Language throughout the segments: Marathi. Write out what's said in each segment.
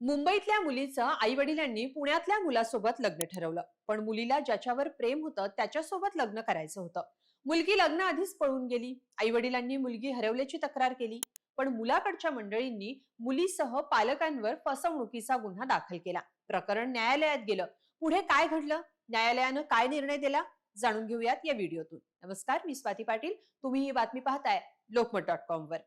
मुंबईतल्या मुलीचं आई वडिलांनी पुण्यातल्या मुलासोबत लग्न ठरवलं. पण मुलीला ज्याच्यावर प्रेम होतं त्याच्यासोबत लग्न करायचं होतं. मुलगी लग्न आधीच पळून गेली. आई वडिलांनी मुलगी हरवल्याची तक्रार केली. पण मुलाकडच्या मंडळींनी मुलीसह पालकांवर फसवणुकीचा गुन्हा दाखल केला. प्रकरण न्यायालयात गेलं. पुढे काय घडलं? न्यायालयानं काय निर्णय दिला? जाणून घेऊयात या व्हिडिओतून. नमस्कार मी स्वाती पाटील. तुम्ही ही बातमी पाहताय लोकमत डॉट कॉम वर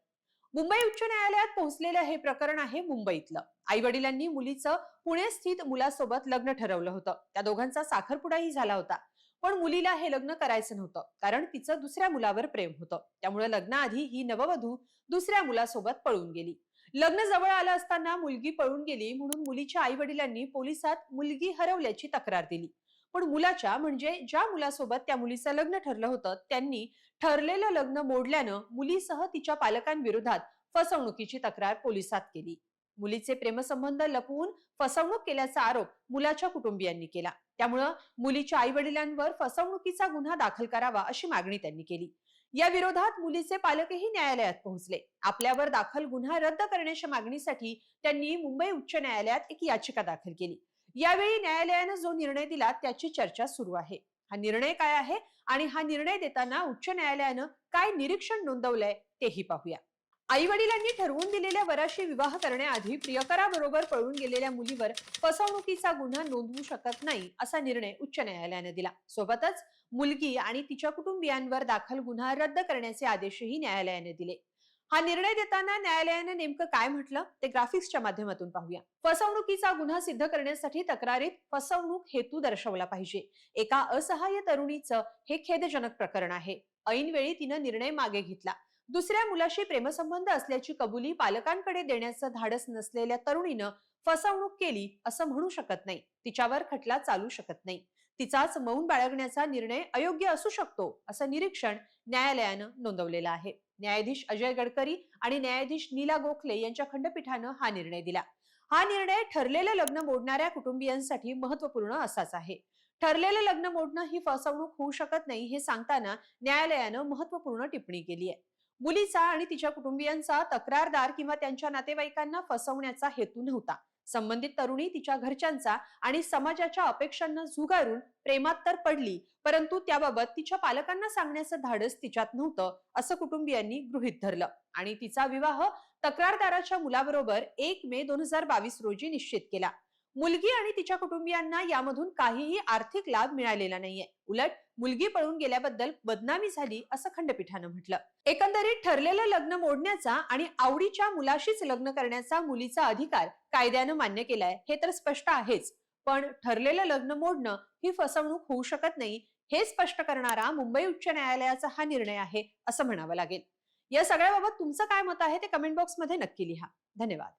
मुंबई उच्च न्यायालयात पोहोचलेलं हे प्रकरण आहे मुंबईतलं. आई वडिलांनी मुलीचं पुणे स्थित मुलासोबत लग्न ठरवलं होतं. त्या दोघांचा साखरपुडाही झाला होता. पण मुलीला हे लग्न करायचं नव्हतं कारण तिचं दुसऱ्या मुलावर प्रेम होतं. त्यामुळे लग्नाआधी ही नववधू दुसऱ्या मुलासोबत पळून गेली. लग्न जवळ आलं असताना मुलगी पळून गेली म्हणून मुलीच्या आई वडिलांनी पोलिसात मुलगी हरवल्याची तक्रार दिली. पण मुलाच्या म्हणजे ज्या मुलासोबत त्या मुलीचं लग्न ठरलं होतं त्यांनी ठरलेलं लग्न मोडल्यानं मुलीसह तिच्या पालकांविरोधात फसवणुकीची तक्रार पोलिसात केली. मुलीचे प्रेमसंबंध लपवून फसवणूक केल्याचा आरोप मुलाच्या कुटुंबियांनी केला. त्यामुळं मुलीच्या आई वडिलांवर फसवणुकीचा गुन्हा दाखल करावा अशी मागणी त्यांनी केली. या विरोधात मुलीचे पालकही न्यायालयात पोहोचले. आपल्यावर दाखल गुन्हा रद्द करण्याच्या मागणीसाठी त्यांनी मुंबई उच्च न्यायालयात एक याचिका दाखल केली. यावेळी न्यायालयानं जो निर्णय दिला त्याची चर्चा सुरू आहे. हा निर्णय काय आहे आणि हा निर्णय देताना उच्च न्यायालयानं काय निरीक्षण नोंदवलंय तेही पाहूया. आई वडिलांनी ठरवून दिलेल्या वराशी विवाह करण्याआधी प्रियकराबरोबर पळून गेलेल्या मुलीवर फसवणुकीचा गुन्हा नोंदवू शकत नाही असा निर्णय उच्च न्यायालयानं दिला. सोबतच मुलगी आणि तिच्या कुटुंबियांवर दाखल गुन्हा रद्द करण्याचे आदेशही न्यायालयाने दिले. हा निर्णय देताना न्यायालयाने नेमकं काय म्हटलं ते ग्राफिक्सच्या माध्यमातून पाहूया. फसवणुकीचा गुन्हा सिद्ध करण्यासाठी तक्रारीत फसवणूक हेतू दर्शवला पाहिजे. एका असहाय्य तरुणीचं हे खेदजनक प्रकरण आहे. ऐनवेळी तिनं निर्णय मागे घेतला. दुसऱ्या मुलाशी प्रेमसंबंध असल्याची कबुली पालकांकडे देण्याचं धाडस नसलेल्या तरुणीनं फसवणूक केली असं म्हणू शकत नाही. तिच्यावर खटला चालू शकत नाही. तिचाच मौन बाळगण्याचा निर्णय अयोग्य असू शकतो असं निरीक्षण न्यायालयानं नोंदवलेलं आहे. न्यायाधीश अजय गडकरी आणि न्यायाधीश नीला गोखले यांच्या खंडपीठानं हा निर्णय दिला. हा निर्णय ठरलेलं लग्न मोडणाऱ्या कुटुंबियांसाठी महत्त्वपूर्ण असाच आहे. ठरलेलं लग्न मोडणं ही फसवणूक होऊ शकत नाही हे सांगताना न्यायालयानं महत्त्वपूर्ण टिप्पणी केली आहे. मुलीचा आणि तिच्या कुटुंबियांचा तक्रारदार किंवा त्यांच्या नातेवाईकांना फसवण्याचा हेतू नव्हता. संबंधित तरुणी तिच्या घरच्यांचा आणि समाजाच्या अपेक्षांना झुगारून प्रेमात तर पडली परंतु त्याबाबत तिच्या पालकांना सांगण्याचं धाडस तिच्यात नव्हतं असं कुटुंबियांनी गृहीत धरलं. आणि तिचा विवाह तक्रारदाराच्या मुलाबरोबर एक मे दोन हजार बावीस रोजी निश्चित केला. मुलगी आणि तिच्या कुटुंबियांना यामधून काहीही आर्थिक लाभ मिळालेला नाहीये. उलट मुलगी पळून गेल्याबद्दल बदनामी झाली असं खंडपीठानं म्हटलं. एकंदरीत ठरलेलं लग्न मोडण्याचा आणि आवडीच्या मुलाशीच लग्न करण्याचा मुलीचा अधिकार कायद्यानं मान्य केलाय हे तर स्पष्ट आहेच. पण ठरलेलं लग्न मोडणं ही फसवणूक होऊ शकत नाही हे स्पष्ट करणारा मुंबई उच्च न्यायालयाचा हा निर्णय आहे असं म्हणावं लागेल. या सगळ्याबाबत तुमचं काय मत आहे ते कमेंट बॉक्समध्ये नक्की लिहा. धन्यवाद.